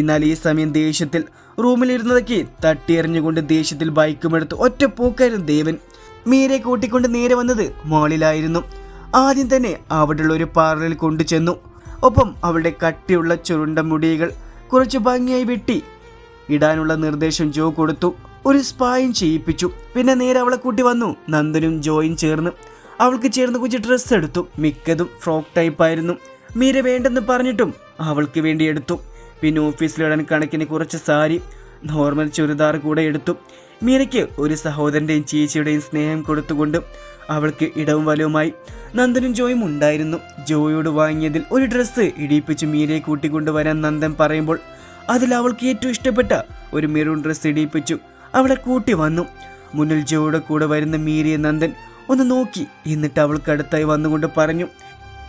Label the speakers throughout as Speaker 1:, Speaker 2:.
Speaker 1: എന്നാൽ ഈ സമയം ദേഷ്യത്തിൽ റൂമിലിരുന്നതൊക്കെ തട്ടിയെറിഞ്ഞുകൊണ്ട് ദേഷ്യത്തിൽ ബൈക്കുമെടുത്ത് ഒറ്റ പോക്കായിരുന്നു ദേവൻ. മീരെ കൂട്ടിക്കൊണ്ട് നേരെ വന്നത് മോളിലായിരുന്നു. ആദ്യം തന്നെ അവിടെയുള്ള ഒരു പാർലറിൽ കൊണ്ടു ചെന്നു. ഒപ്പം അവളുടെ കട്ടിയുള്ള ചുരുണ്ട മുടികൾ കുറച്ച് ഭംഗിയായി വെട്ടി ഇടാനുള്ള നിർദ്ദേശം ജോ കൊടുത്തു. ഒരു സ്പായും ചെയ്യിപ്പിച്ചു. പിന്നെ നേരെ അവളെ കൂട്ടി വന്നു. നന്ദനും ജോയും ചേർന്ന് അവൾക്ക് ചേർന്ന് കുറച്ച് ഡ്രസ്സ് എടുത്തു. മിക്കതും ഫ്രോക്ക് ടൈപ്പായിരുന്നു. മീര വേണ്ടെന്ന് പറഞ്ഞിട്ടും അവൾക്ക് വേണ്ടി എടുത്തു. പിന്നെ ഓഫീസിലിടാൻ കണക്കിന് കുറച്ച് സാരി നോർമൽ ചുരിദാർ കൂടെ എടുത്തു. മീനയ്ക്ക് ഒരു സഹോദരന്റെയും ചേച്ചിയുടെയും സ്നേഹം കൊടുത്തുകൊണ്ട് അവൾക്ക് ഇടവും വലവുമായി നന്ദനും ജോയും ഉണ്ടായിരുന്നു. ജോയോട് വാങ്ങിയതിൽ ഒരു ഡ്രസ്സ് ഇടിയിപ്പിച്ച് മീരയെ കൂട്ടിക്കൊണ്ടുവരാൻ നന്ദൻ പറയുമ്പോൾ അതിൽ അവൾക്ക് ഏറ്റവും ഇഷ്ടപ്പെട്ട ഒരു മെറൂൺ ഡ്രസ്സ് ഇടിയിപ്പിച്ചു. അവളെ കൂട്ടി വന്നു. മുന്നിൽ ജോയുടെ കൂടെ വരുന്ന മീരയെ നന്ദൻ ഒന്ന് നോക്കി. എന്നിട്ട് അവൾക്ക് അടുത്തായി വന്നുകൊണ്ട് പറഞ്ഞു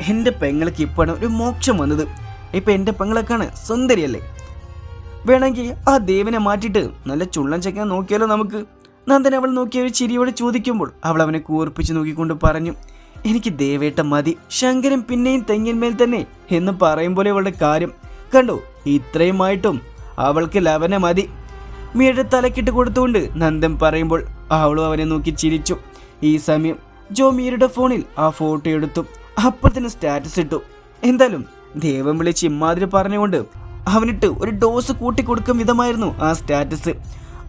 Speaker 1: എന്റെ പെങ്ങൾക്ക് ഇപ്പോഴാണ് ഒരു മോക്ഷം വന്നത്. ഇപ്പം എന്റെ പെങ്ങളൊക്കെയാണ് സുന്ദരിയല്ലേ? വേണമെങ്കിൽ ആ ദേവനെ മാറ്റിയിട്ട് നല്ല ചുള്ളൻ ചെക്കാൻ നോക്കിയാലോ നമുക്ക്? നന്ദൻ അവൾ നോക്കിയ ഒരു ചിരിയോട് ചോദിക്കുമ്പോൾ അവൾ അവനെ കൂർപ്പിച്ച് നോക്കിക്കൊണ്ട് പറഞ്ഞു എനിക്ക് ദേവേട്ട മതി ശങ്കരൻ പിന്നെയും തെങ്ങിന്മേൽ തന്നെ എന്ന് പറയും പോലെ അവളുടെ കാര്യം. കണ്ടോ ഇത്രയുമായിട്ടും അവൾക്ക് ലവനെ മതി. മീയുടെ തലക്കിട്ട് കൊടുത്തുകൊണ്ട് നന്ദൻ പറയുമ്പോൾ അവളും അവനെ നോക്കി ചിരിച്ചു. ഈ സമയം ജോ മീരുടെ ഫോണിൽ ആ ഫോട്ടോ എടുത്തു. അപ്പോൾ തന്നെ സ്റ്റാറ്റസ് ഇട്ടു. എന്തായാലും ദേവം വിളിച്ച് ഇമ്മാതിരി പറഞ്ഞുകൊണ്ട് അവനിട്ട് ഒരു ഡോസ് കൂട്ടി കൊടുക്കും വിധമായിരുന്നു ആ സ്റ്റാറ്റസ്.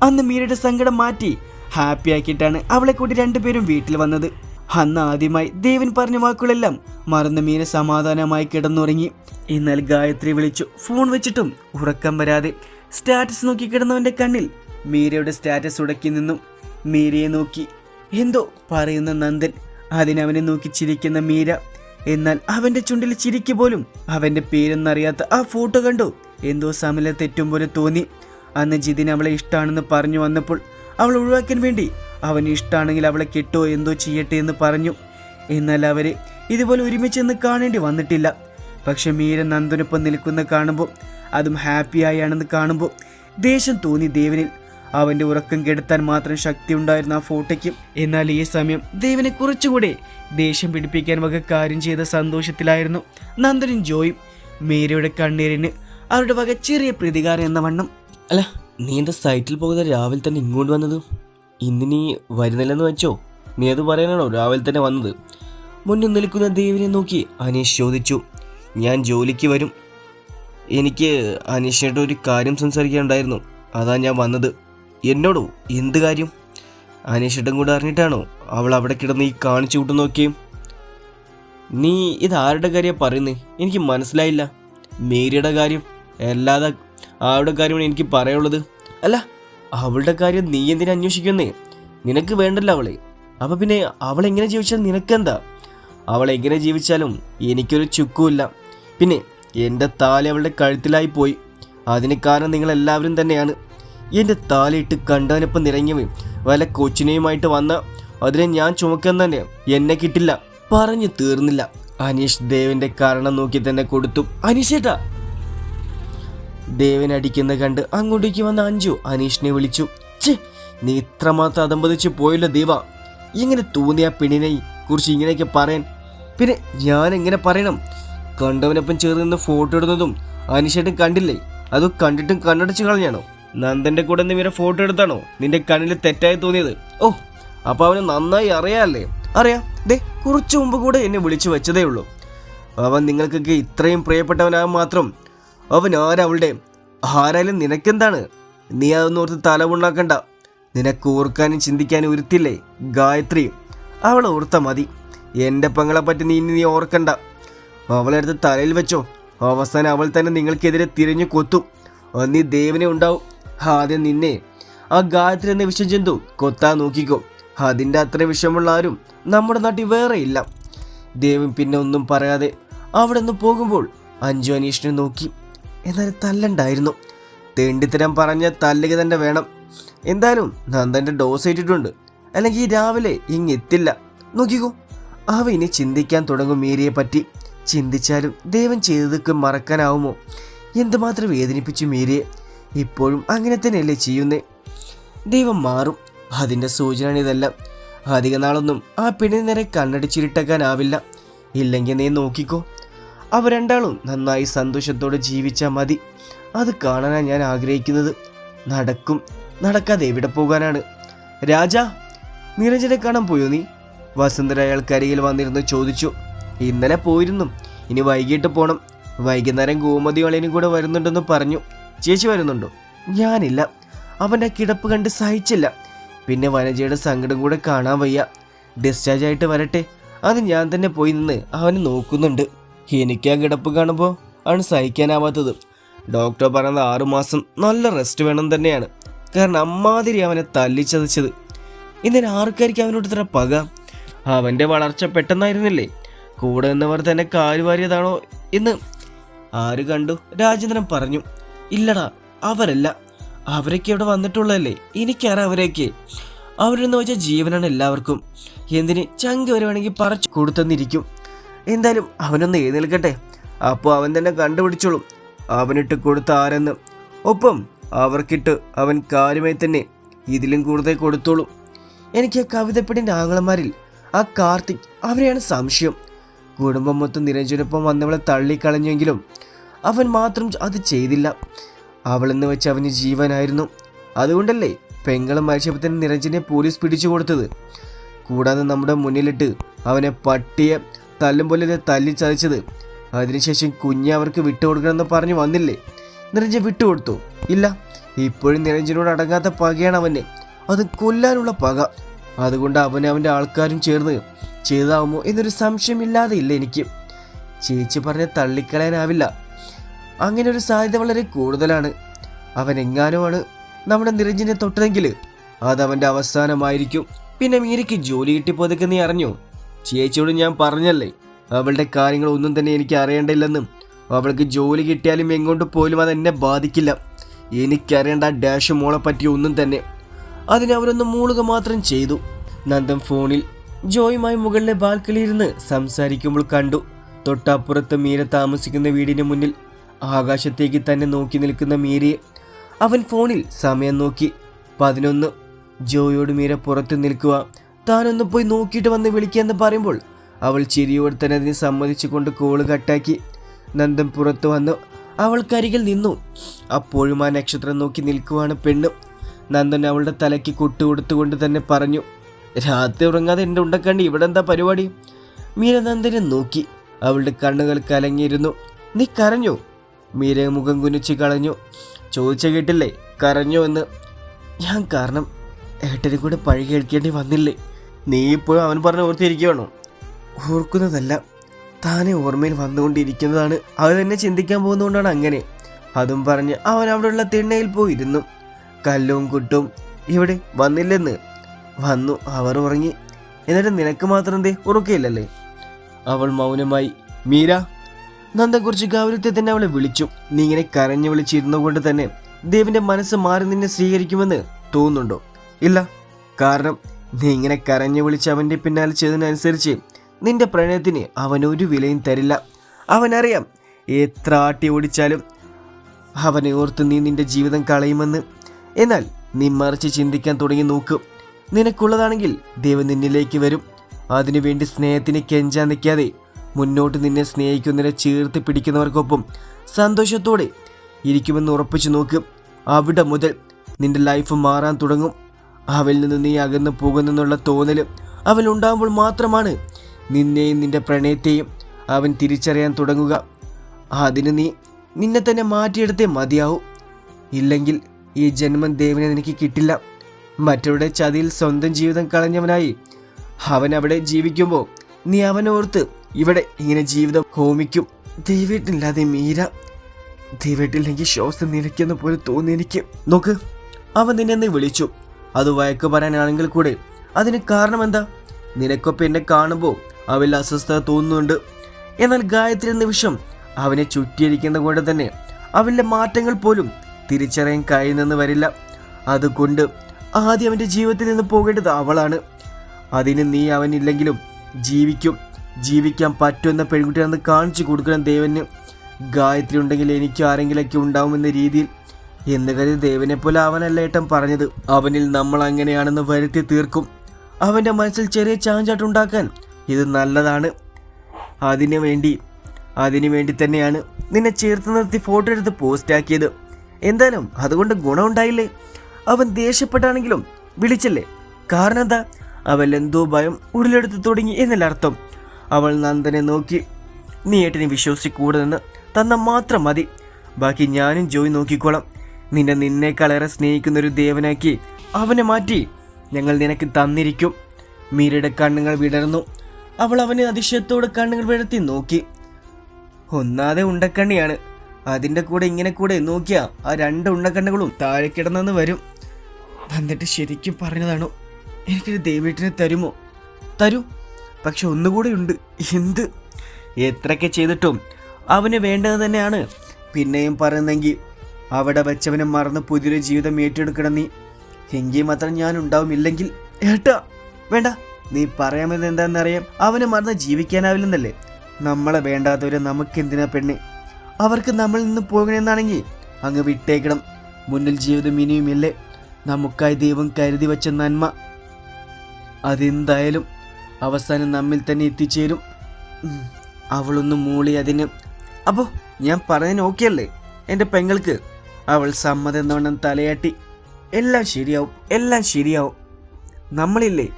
Speaker 1: അന്ന് മീരയുടെ സങ്കടം മാറ്റി ഹാപ്പി ആക്കിയിട്ടാണ് അവളെ കൂട്ടി രണ്ടുപേരും വീട്ടിൽ വന്നത്. അന്ന് ആദ്യമായി ദേവൻ പറഞ്ഞ വാക്കുകളെല്ലാം മറന്ന് മീര സമാധാനമായി കിടന്നുറങ്ങി. എന്നാൽ ഗായത്രി വിളിച്ചു ഫോൺ വെച്ചിട്ടും ഉറക്കം വരാതെ. സ്റ്റാറ്റസ് നോക്കി കിടന്നവന്റെ കണ്ണിൽ മീരയുടെ സ്റ്റാറ്റസ് ഉടക്കി നിന്നു. മീരയെ നോക്കി എന്തോ പറയുന്ന നന്ദൻ? അതിനവനെ നോക്കി ചിരിക്കുന്ന മീര എന്നാൽ അവന്റെ ചുണ്ടിൽ ചിരിക്ക് പോലും അവന്റെ പേരെന്നറിയാത്ത ആ ഫോട്ടോ കണ്ടു. എന്തോ സമല തെറ്റും പോലെ തോന്നി. അന്ന് ജിതിൻ അവളെ ഇഷ്ടമാണെന്ന് പറഞ്ഞു വന്നപ്പോൾ അവൾ ഒഴിവാക്കാൻ വേണ്ടി അവന് ഇഷ്ടമാണെങ്കിൽ അവളെ കെട്ടോ എന്തോ ചെയ്യട്ടെ എന്ന് പറഞ്ഞു. എന്നാൽ അവരെ ഇതുപോലെ ഒരുമിച്ചെന്ന് കാണേണ്ടി വന്നിട്ടില്ല. പക്ഷെ മീര നന്ദനൊപ്പം നിൽക്കുന്ന കാണുമ്പോൾ അതും ഹാപ്പിയായാണെന്ന് കാണുമ്പോൾ ദേഷ്യം തോന്നി ദേവനിൽ. അവന്റെ ഉറക്കം കെടുത്താൻ മാത്രം ശക്തി ഉണ്ടായിരുന്ന ആ ഫോട്ടോയ്ക്ക്. എന്നാൽ ഈ സമയം ദേവനെ കുറച്ചുകൂടെ ദേഷ്യം പിടിപ്പിക്കാൻ വക കാര്യം ചെയ്ത സന്തോഷത്തിലായിരുന്നു നന്ദനും ജോയും മേരിയുടെ കണ്ണീരിന് അവരുടെ വക ചെറിയ പ്രതികാരം എന്ന വണ്ണം.
Speaker 2: അല്ല നീ എന്റെ സൈറ്റിൽ പോകുന്ന രാവിലെ തന്നെ ഇങ്ങോട്ട് വന്നത്? ഇന്ന് നീ വരുന്നില്ലെന്ന് വെച്ചോ? നീ അത് പറയാനാണോ രാവിലെ തന്നെ വന്നത്? മുന്നിൽ നിൽക്കുന്ന ദേവിനെ നോക്കി അനീഷ് ചോദിച്ചു. ഞാൻ ജോലിക്ക് വരും. എനിക്ക് അനീഷിനോട് ഒരു കാര്യം സംസാരിക്കാനുണ്ടായിരുന്നു. അതാ ഞാൻ വന്നത്. എന്നോടോ? എന്ത് കാര്യം? അനീഷേട്ടൻ കൂടെ അറിഞ്ഞിട്ടാണോ അവൾ അവിടെ കിടന്ന് ഈ കാണിച്ചു കൂട്ടു നോക്കിയും? നീ ഇത് ആരുടെ കാര്യം പറയുന്നേ? എനിക്ക് മനസ്സിലായില്ല. മേരിയുടെ കാര്യം അല്ലാതെ ആരുടെ കാര്യമാണ് എനിക്ക് പറയാനുള്ളത്? അല്ല അവളുടെ കാര്യം നീ എന്തിനാ അന്വേഷിക്കുന്നേ? നിനക്ക് വേണ്ടല്ലോ അവളെ. അപ്പം പിന്നെ അവൾ എങ്ങനെ ജീവിച്ചാൽ നിനക്കെന്താ? അവൾ എങ്ങനെ ജീവിച്ചാലും എനിക്കൊരു ചുക്കുമില്ല. പിന്നെ എന്റെ താലി അവളുടെ കഴുത്തിലായി പോയി. അതിന് കാരണം നിങ്ങളെല്ലാവരും തന്നെയാണ്. എന്റെ താലിയിട്ട് കണ്ടവനൊപ്പം നിറങ്ങിയവൻ വല്ല കൊച്ചിനെയുമായിട്ട് വന്ന അതിനെ ഞാൻ ചുമക്കാൻ തന്നെ എന്നെ കിട്ടില്ല. പറഞ്ഞു തീർന്നില്ല. അനീഷ് ദേവിന്റെ കാരണം നോക്കി തന്നെ കൊടുത്തു. അനീഷേട്ടാ. ദേവൻ അടിക്കുന്ന കണ്ട് അങ്ങോട്ടേക്ക് വന്ന അഞ്ചു അനീഷിനെ വിളിച്ചു. ചേ നീ ഇത്രമാത്രം അതമ്പതിച്ച് പോയല്ലോ ദേവ. ഇങ്ങനെ തോന്നിയ പെണ്ണിനെ കുറിച്ച് ഇങ്ങനെയൊക്കെ പറയാൻ? പിന്നെ ഞാൻ എങ്ങനെ പറയണം? കണ്ടവനൊപ്പം ചേർന്ന് നിന്ന് ഫോട്ടോ ഇടുന്നതും അനീഷേട്ടൻ കണ്ടില്ലേ? അത് കണ്ടിട്ടും കണ്ണടച്ച് കളഞ്ഞാണോ? നന്ദന്റെ കൂടെ നീ ഇവരെ ഫോട്ടോ എടുത്താണോ? നിന്റെ കണ്ണിൽ തെറ്റായി തോന്നിയത്. ഓ അപ്പൊ അവന് നന്നായി അറിയാല്ലേ? അറിയാം. ദേ കുറച്ചു മുമ്പ് കൂടെ എന്നെ വിളിച്ചു വെച്ചതേ ഉള്ളൂ. അവൻ നിങ്ങൾക്കൊക്കെ ഇത്രയും പ്രിയപ്പെട്ടവനാകാൻ മാത്രം. അവൻ ആരവളുടെ ആരായാലും നിനക്കെന്താണ്? നീ അതൊന്നും ഓർത്ത് തലമുണ്ടാക്കണ്ട നിനക്ക് ഓർക്കാനും ചിന്തിക്കാനും ഉരുത്തില്ലേ ഗായത്രി? അവൾ ഓർത്ത മതി. എന്റെ പെങ്ങളെ പറ്റി നീ നീ ഓർക്കണ്ട. അവളെ എടുത്ത് തലയിൽ വെച്ചോ. അവസാനം അവൾ തന്നെ നിങ്ങൾക്കെതിരെ തിരിഞ്ഞു കൊത്തും. നീ ദേവനെ ഉണ്ടാവും. ആദ്യം നിന്നെ. ആ ഗായത്രി എന്ന വിഷജന്തു കൊത്താൻ നോക്കിക്കോ. അതിന്റെ അത്ര വിഷമുള്ള ആരും നമ്മുടെ നാട്ടിൽ വേറെ ഇല്ല. ദേവൻ പിന്നെ ഒന്നും പറയാതെ അവിടെ നിന്ന് പോകുമ്പോൾ അഞ്ജു അനീഷിനെ നോക്കി. എന്നാൽ തല്ലണ്ടായിരുന്നു. തേണ്ടിത്തരം പറഞ്ഞ തല്ലുക തന്നെ വേണം. എന്തായാലും നന്ദന്റെ ഡോസ് ഏറ്റിട്ടുണ്ട്. അല്ലെങ്കിൽ രാവിലെ ഇങ്ങെത്തില്ല നോക്കിക്കോ. അവ ഇനി ചിന്തിക്കാൻ തുടങ്ങും മീരയെ പറ്റി. ചിന്തിച്ചാലും ദേവൻ ചെയ്തതൊക്കെ മറക്കാനാവുമോ? എന്തുമാത്രം വേദനിപ്പിച്ചു മീരയെ. ഇപ്പോഴും അങ്ങനെ തന്നെയല്ലേ ചെയ്യുന്നേ? ദൈവം മാറും. അതിന്റെ സൂചനയാണ് ഇതെല്ലാം. അധിക നാളൊന്നും ആ പെണ്ണിന് നേരെ കണ്ണടിച്ചിരിട്ടക്കാനാവില്ല. ഇല്ലെങ്കിൽ നീ നോക്കിക്കോ. അവ രണ്ടാളും നന്നായി സന്തോഷത്തോടെ ജീവിച്ചാൽ മതി. അത് കാണാനാണ് ഞാൻ ആഗ്രഹിക്കുന്നത്. നടക്കും. നടക്കാതെ എവിടെ പോകാനാണ്? രാജ നിരഞ്ജനെ കാണാൻ പോയോ നീ? വസുന്ധര അയാൾക്കരികിൽ വന്നിരുന്ന് ചോദിച്ചു. ഇന്നലെ പോയിരുന്നു. ഇനി വൈകിട്ട് പോണം. വൈകുന്നേരം ഗോമതി വളയനും കൂടെ വരുന്നുണ്ടെന്ന് പറഞ്ഞു. ചേച്ചി വരുന്നുണ്ടോ? ഞാനില്ല. അവന്റെ കിടപ്പ് കണ്ട് സഹിച്ചില്ല. പിന്നെ വനജയുടെ സങ്കടം കൂടെ കാണാൻ വയ്യ. ഡിസ്ചാർജ് ആയിട്ട് വരട്ടെ. അത് ഞാൻ തന്നെ പോയി നിന്ന് അവനെ നോക്കുന്നുണ്ട്. എനിക്ക് ആ കിടപ്പ് കാണുമ്പോൾ ആണ് സഹിക്കാനാവാത്തത്. ഡോക്ടർ പറഞ്ഞത് ആറുമാസം നല്ല റെസ്റ്റ് വേണം തന്നെയാണ്. കാരണം അമ്മാതിരി അവനെ തല്ലിച്ചതച്ചത്. ഇന്നലെ ആർക്കായിരിക്കും അവനോട് ഇത്ര പക? അവന്റെ വളർച്ച പെട്ടെന്നായിരുന്നില്ലേ? കൂടെ നിന്നവർ തന്നെ കാലുവാരിയതാണോ എന്ന് ആര് കണ്ടു? രാജേന്ദ്രൻ പറഞ്ഞു. ഇല്ലടാ അവരല്ല. അവരൊക്കെ ഇവിടെ വന്നിട്ടുള്ളതല്ലേ? എനിക്കാണ് അവരെയൊക്കെ അവരെന്ന് വെച്ചാൽ ജീവനാണ് എല്ലാവർക്കും. എന്തിന് ചങ്ക് വരുവാണെങ്കിൽ പറിച്ചു കൊടുത്തെന്നിരിക്കും. എന്തായാലും അവനൊന്ന് എഴുന്നേൽക്കട്ടെ. അപ്പോൾ അവൻ തന്നെ കണ്ടുപിടിച്ചോളും. അവനിട്ട് കൊടുത്ത ആരെന്ന്. ഒപ്പം അവർക്കിട്ട് അവൻ കാര്യമായി തന്നെ ഇതിലും കൂടുതൽ കൊടുത്തോളും. എനിക്ക് ആ കവിതപ്പെടിന്റെ ആങ്ങളമാരിൽ ആ കാർത്തിക് അവരെയാണ് സംശയം. കുടുംബം മൊത്തം നിരഞ്ജനൊപ്പം വന്നവളെ തള്ളിക്കളഞ്ഞെങ്കിലും അവൻ മാത്രം അത് ചെയ്തില്ല. അവളെന്ന് വെച്ച് അവന് ജീവനായിരുന്നു. അതുകൊണ്ടല്ലേ പെങ്ങളും മരിച്ചപ്പോൾ നിരഞ്ജനെ പോലീസ് പിടിച്ചു കൊടുത്തത്. കൂടാതെ നമ്മുടെ മുന്നിലിട്ട് അവനെ പട്ടിയെ തല്ലും പോലെ തല്ലി ചതച്ചത് അതിനുശേഷം കുഞ്ഞെ അവർക്ക് വിട്ടുകൊടുക്കണമെന്ന് പറഞ്ഞു വന്നില്ലേ? നിരഞ്ജൻ വിട്ടുകൊടുത്തു. ഇല്ല ഇപ്പോഴും നിരഞ്ജനോട് അടങ്ങാത്ത പകയാണ് അവനെ. അത് കൊല്ലാനുള്ള പക. അതുകൊണ്ട് അവനെ അവന്റെ ആൾക്കാരും ചേർന്ന് ചെയ്താവുമോ എന്നൊരു സംശയമില്ലാതെ ഇല്ല എനിക്ക്. ചേച്ചി പറഞ്ഞ് തള്ളിക്കളയാനാവില്ല. അങ്ങനെ ഒരു സാധ്യത വളരെ കൂടുതലാണ്. അവൻ എങ്ങാനുമാണ് നമ്മുടെ നിരഞ്ജനെ തൊട്ടതെങ്കിൽ അതവന്റെ അവസാനമായിരിക്കും. പിന്നെ മീരയ്ക്ക് ജോലി കിട്ടി കിട്ടിപ്പോതൊക്കെ നീ അറിഞ്ഞു? ചേച്ചിയോട് ഞാൻ പറഞ്ഞല്ലേ അവളുടെ കാര്യങ്ങൾ ഒന്നും തന്നെ എനിക്ക് അറിയേണ്ടില്ലെന്നും അവൾക്ക് ജോലി കിട്ടിയാലും എങ്ങോട്ട് പോലും അത് എന്നെ ബാധിക്കില്ല. എനിക്കറിയേണ്ട ആ ഡാഷ് മോളെ പറ്റി ഒന്നും തന്നെ. അതിന് അവരൊന്ന് മൂളുക മാത്രം ചെയ്തു. നന്ദൻ ഫോണിൽ ജോയുമായി മുകളിലെ ബാൽക്കണിയിരുന്ന് സംസാരിക്കുമ്പോൾ കണ്ടു. തൊട്ടപ്പുറത്ത് മീര താമസിക്കുന്ന വീടിന് മുന്നിൽ ആകാശത്തേക്ക് തന്നെ നോക്കി നിൽക്കുന്ന മീരയെ അവൻ ഫോണിൽ സമയം നോക്കി. പതിനൊന്ന്. ജോയോട് മീര പുറത്ത് നിൽക്കുക. താനൊന്ന് പോയി നോക്കിയിട്ട് വന്ന് വിളിക്കാന്ന് പറയുമ്പോൾ അവൾ ചിരിയോട് തന്നെ അതിന് സമ്മതിച്ചുകൊണ്ട് കോൾ കട്ടാക്കി. നന്ദൻ പുറത്തു വന്നു. അവൾക്കരികിൽ നിന്നു. അപ്പോഴും ആ നക്ഷത്രം നോക്കി നിൽക്കുവാണ് പെണ്ണ്. നന്ദൻ അവളുടെ തലയ്ക്ക് കൊട്ടുകൊടുത്തുകൊണ്ട് തന്നെ പറഞ്ഞു രാത്രി ഉറങ്ങാതെ എന്റെ ഉണ്ടക്കണ്ടി ഇവിടെ എന്താ പരിപാടി? മീര നന്ദനെ നോക്കി. അവളുടെ കണ്ണുകൾ കലങ്ങിയിരുന്നു. നീ കരഞ്ഞോ? മീര മുഖം കുനിച്ച് കളഞ്ഞു. ചോദിച്ച കേട്ടില്ലേ? കരഞ്ഞു എന്ന്. ഞാൻ കാരണം ഏട്ടനും കൂടെ പഴി കേൾക്കേണ്ടി വന്നില്ലേ? നീ ഇപ്പോഴും അവൻ പറഞ്ഞ് ഓർത്തിരിക്കുകയാണോ ഓർക്കുന്നതല്ല. താനെ ഓർമ്മയിൽ വന്നുകൊണ്ടിരിക്കുന്നതാണ്. അത് തന്നെ ചിന്തിക്കാൻ പോകുന്നതുകൊണ്ടാണ് അങ്ങനെ. അതും പറഞ്ഞ് അവൻ അവിടെയുള്ള തിണ്ണയിൽ പോയിരുന്നു. കല്ലും കുട്ടും ഇവിടെ വന്നില്ലെന്ന്. വന്നു അവർ ഉറങ്ങി. എന്നിട്ട് നിനക്ക് മാത്രം എന്തേ ഉറക്കയില്ലല്ലേ അവൾ മൗനമായി മീര നന്ദക്കുറിച്ച് ഗൗരവത്തെ തന്നെ അവളെ വിളിച്ചു. നീ ഇങ്ങനെ കരഞ്ഞു വിളിച്ചിരുന്നു കൊണ്ട് തന്നെ ദേവിന്റെ മനസ്സ് മാറി നിന്നെ സ്വീകരിക്കുമെന്ന് തോന്നുന്നുണ്ടോ? ഇല്ല. കാരണം നീ ഇങ്ങനെ കരഞ്ഞു വിളിച്ച് അവന്റെ പിന്നാലെ ചെയ്തതിനനുസരിച്ച് നിന്റെ പ്രണയത്തിന് അവൻ ഒരു വിലയും തരില്ല. അവനറിയാം എത്ര ആട്ടി ഓടിച്ചാലും അവനെ ഓർത്ത് നീ നിന്റെ ജീവിതം കളയുമെന്ന്. എന്നാൽ നീ മറിച്ച് ചിന്തിക്കാൻ തുടങ്ങി നോക്ക്. നിനക്കുള്ളതാണെങ്കിൽ ദൈവം നിന്നിലേക്ക് വരും. അതിനുവേണ്ടി സ്നേഹത്തിന് കെഞ്ചാൻ നിൽക്കാതെ മുന്നോട്ട് നിന്നെ സ്നേഹിക്കുന്നതിനെ ചേർത്ത് പിടിക്കുന്നവർക്കൊപ്പം സന്തോഷത്തോടെ ഇരിക്കുമെന്ന് ഉറപ്പിച്ചു നോക്ക്. അവിടെ മുതൽ നിന്റെ ലൈഫ് മാറാൻ തുടങ്ങും. അവൽ നിന്ന് നീ അകന്നു പോകുന്നെന്നുള്ള തോന്നൽ അവൻ ഉണ്ടാകുമ്പോൾ മാത്രമാണ് നിന്നെയും നിന്റെ പ്രണയത്തെയും അവൻ തിരിച്ചറിയാൻ തുടങ്ങുക. അതിന് നീ നിന്നെ തന്നെ മാറ്റിയെടുത്തേ മതിയാവൂ. ഇല്ലെങ്കിൽ ഈ ജന്മം ദേവനെ നിനക്ക് കിട്ടില്ല. മറ്റവരുടെ ചതിയിൽ സ്വന്തം ജീവിതം കളഞ്ഞവനായി അവൻ അവിടെ ജീവിക്കുമ്പോൾ നീ അവനോർത്ത് ഇവിടെ ഇങ്ങനെ ജീവിതം ഹോമിക്കും. ദൈവീട്ടില്ലാതെ മീര. ദൈവീട്ടില്ലെങ്കിൽ ശ്വാസം നിലയ്ക്കുന്ന പോലെ തോന്നി എനിക്ക് നോക്ക് അവൻ നിന്നെ വിളിച്ചു. അത് വഴക്ക് പറയാനാണെങ്കിൽ കൂടെ. അതിന് കാരണം എന്താ നിനക്കൊപ്പം എന്നെ കാണുമ്പോൾ അവൽ അസ്വസ്ഥത തോന്നുന്നുണ്ട്. എന്നാൽ ഗായത്രി നിമിഷം അവനെ ചുറ്റിയിരിക്കുന്ന കൊണ്ട് തന്നെ അവന്റെ മാറ്റങ്ങൾ പോലും തിരിച്ചറിയാൻ കഴിയുന്നെന്ന് വരില്ല. അതുകൊണ്ട് ആദ്യം അവന്റെ ജീവിതത്തിൽ നിന്ന് പോകേണ്ടത് അവളാണ്. അതിന് നീ അവനില്ലെങ്കിലും ജീവിക്കും. ജീവിക്കാൻ പറ്റുമെന്ന പെൺകുട്ടിയാണെന്ന് കാണിച്ചു കൊടുക്കണം ദേവന്. ഗായത്രി ഉണ്ടെങ്കിൽ എനിക്ക് ആരെങ്കിലൊക്കെ ഉണ്ടാവുമെന്ന രീതിയിൽ. എന്ന് കരുതി ദേവനെ പോലെ അവനല്ല ഏട്ടൻ പറഞ്ഞത്. അവനിൽ നമ്മൾ അങ്ങനെയാണെന്ന് വരുത്തി തീർക്കും. അവന്റെ മനസ്സിൽ ചെറിയ ചാഞ്ചാട്ടുണ്ടാക്കാൻ ഇത് നല്ലതാണ്. അതിനു വേണ്ടി അതിനു വേണ്ടി തന്നെയാണ് നിന്നെ ചേർത്ത് നിർത്തി ഫോട്ടോ എടുത്ത് പോസ്റ്റാക്കിയത്
Speaker 1: എന്തായാലും അതുകൊണ്ട് ഗുണമുണ്ടായില്ലേ? അവൻ ദേഷ്യപ്പെട്ടാണെങ്കിലും വിളിച്ചല്ലേ? കാരണം എന്താ? അവൻ എന്തോ ഭയം ഉടലെടുത്ത് തുടങ്ങി എന്നല്ല അർത്ഥം. അവൾ നന്ദനെ നോക്കി. നീ ഏട്ടനെ വിശ്വസിച്ച് നിന്ന് തന്ന മാത്രം മതി. ബാക്കി ഞാനും ജോയി നോക്കിക്കോളാം. നിന്നെ നിന്നേക്കാളേറെ സ്നേഹിക്കുന്ന ഒരു ദേവനാക്കി അവനെ മാറ്റി ഞങ്ങൾ നിനക്ക് തന്നിരിക്കും. മീരയുടെ കണ്ണുകൾ വിടർന്നു. അവൾ അവനെ അതിശയത്തോടെ കണ്ണുകൾ വിടർത്തി നോക്കി. ഒന്നാതെ ഉണ്ടക്കണ്ണിയാണ്. അതിന്റെ കൂടെ ഇങ്ങനെ കൂടെ നോക്കിയ ആ രണ്ട് ഉണ്ടക്കണ്ണുകളും താഴെ കിടന്നെന്ന് വരും. എന്നിട്ട് ശരിക്കും പറഞ്ഞതാണോ? എനിക്കൊരു ദേവീട്ടിനെ തരുമോ? തരൂ. പക്ഷെ ഒന്നുകൂടെ ഉണ്ട്. എന്ത്? എത്രയൊക്കെ ചെയ്തിട്ടും അവന് വേണ്ടത് തന്നെയാണ്. പിന്നെയും പറയുന്നെങ്കിൽ അവിടെ വെച്ചവനെ മറന്ന് പുതിയൊരു ജീവിതം ഏറ്റെടുക്കണം നീ. എങ്കിൽ മാത്രം ഞാൻ ഉണ്ടാവുമില്ലെങ്കിൽ. ഏട്ടാ വേണ്ട. നീ പറയാമെന്ന് എന്താണെന്നറിയാം. അവനെ മറന്ന് ജീവിക്കാനാവില്ലെന്നല്ലേ? നമ്മളെ വേണ്ടാത്തവരെ നമുക്കെന്തിനാ പെണ്ണ്? അവർക്ക് നമ്മളിൽ നിന്ന് പോകണമെന്നാണെങ്കിൽ അങ്ങ് വിട്ടേക്കണം. മുന്നിൽ ജീവിതം ഇനിയുമില്ലേ? നമുക്കായി ദൈവം കരുതി വച്ച നന്മ. അതെന്തായാലും അവസാനം നമ്മിൽ തന്നെ എത്തിച്ചേരും. അവളൊന്ന് മൂളി അതിന് അപ്പോ ഞാൻ പറഞ്ഞതിന് ഓക്കെ അല്ലേ എന്റെ പെങ്ങൾക്ക്. അവൾ സമ്മതം എന്നവണ്ണം തലയാട്ടി എല്ലാം ശരിയാവും എല്ലാം ശരിയാവും. നമ്മളില്ലേ?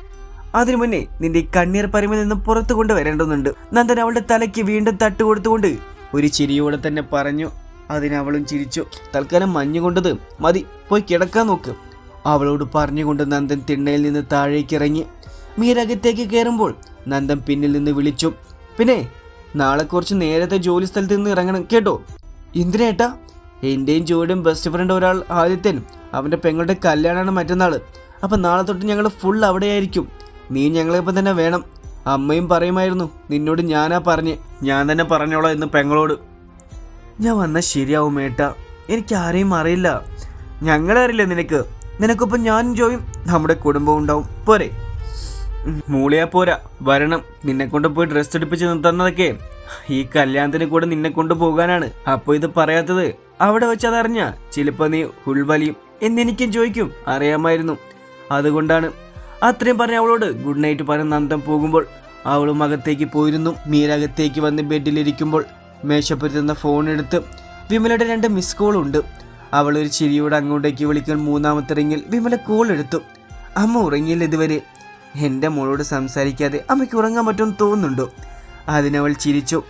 Speaker 1: അതിനു മുന്നേ നിന്റെ കണ്ണീർ പരിമിൽ നിന്ന് പുറത്തു കൊണ്ടുവരേണ്ടതുണ്ട്. നന്ദൻ അവളുടെ തലയ്ക്ക് വീണ്ടും തട്ട് കൊടുത്തുകൊണ്ട് ഒരു ചിരിയോടെ തന്നെ പറഞ്ഞു. അതിനവളും ചിരിച്ചു. തൽക്കാലം മഞ്ഞു കൊണ്ടത് മതി പോയി കിടക്കാൻ നോക്ക്. അവളോട് പറഞ്ഞുകൊണ്ട് നന്ദൻ തിണ്ണയിൽ നിന്ന് താഴേക്ക് ഇറങ്ങി മീരകത്തേക്ക് കയറുമ്പോൾ നന്ദൻ പിന്നിൽ നിന്ന് വിളിച്ചു. പിന്നെ നാളെ കുറച്ച് നേരത്തെ ജോലി സ്ഥലത്ത് നിന്ന് ഇറങ്ങണം കേട്ടോ? എന്തിനേട്ടാ എന്റെയും ജോലിയും ബെസ്റ്റ് ഫ്രണ്ട് ഒരാൾ ആദിത്യൻ. അവന്റെ പെങ്ങളുടെ കല്യാണമാണ് മറ്റന്നാൾ അപ്പം നാളെ തൊട്ട് ഞങ്ങൾ ഫുൾ അവിടെയായിരിക്കും. നീ ഞങ്ങളിപ്പം തന്നെ വേണം. അമ്മയും പറയുമായിരുന്നു നിന്നോട് ഞാനാ പറഞ്ഞ്. ഞാൻ തന്നെ പറഞ്ഞോളാം എന്ന് പെങ്ങളോട്. ഞാൻ വന്നാൽ ശരിയാവും ഏട്ടാ. എനിക്ക് ആരെയും അറിയില്ല. ഞങ്ങളെ അറിയില്ല നിനക്ക്. നിനക്കൊപ്പം ഞാനും ജോയും നമ്മുടെ കുടുംബവും ഉണ്ടാവും. പോരെ. മൂളിയാ പോരാ വരണം. നിന്നെ കൊണ്ട് പോയി ഡ്രസ്സ് എടുപ്പിച്ച് തന്നതൊക്കെ. ഈ കല്യാണത്തിന് കൂടെ നിന്നെ കൊണ്ട് പോകാനാണ്. അപ്പൊ ഇത് പറയാത്തത് അവിടെ വെച്ച് അതറിഞ്ഞ ചിലപ്പോ നീ ഉൾവലിയും എന്നെനിക്കും ചോദിക്കും. അറിയാമായിരുന്നു. അതുകൊണ്ടാണ്. അത്രയും പറഞ്ഞ അവളോട് ഗുഡ് നൈറ്റ് പറഞ്ഞ നന്ദം പോകുമ്പോൾ അവളും അകത്തേക്ക് പോയിരുന്നു. മീരകത്തേക്ക് വന്ന് ബെഡിലിരിക്കുമ്പോൾ മേശപ്പുരത്തുന്ന ഫോൺ എടുത്ത് വിമലയുടെ രണ്ട് മിസ് കോൾ ഉണ്ട്. അവൾ ഒരു ചിരിയോട് അങ്ങോട്ടേക്ക് വിളിക്കാൻ മൂന്നാമത്തെ റിങ്ങിൽ വിമല കോൾ എടുത്തു. അമ്മ ഉറങ്ങിയില്ല ഇതുവരെ. എന്റെ മോളോട് സംസാരിക്കാതെ അമ്മയ്ക്ക് ഉറങ്ങാൻ പറ്റുമെന്ന് തോന്നുന്നുണ്ടോ? അതിനവൾ ചിരിച്ചു.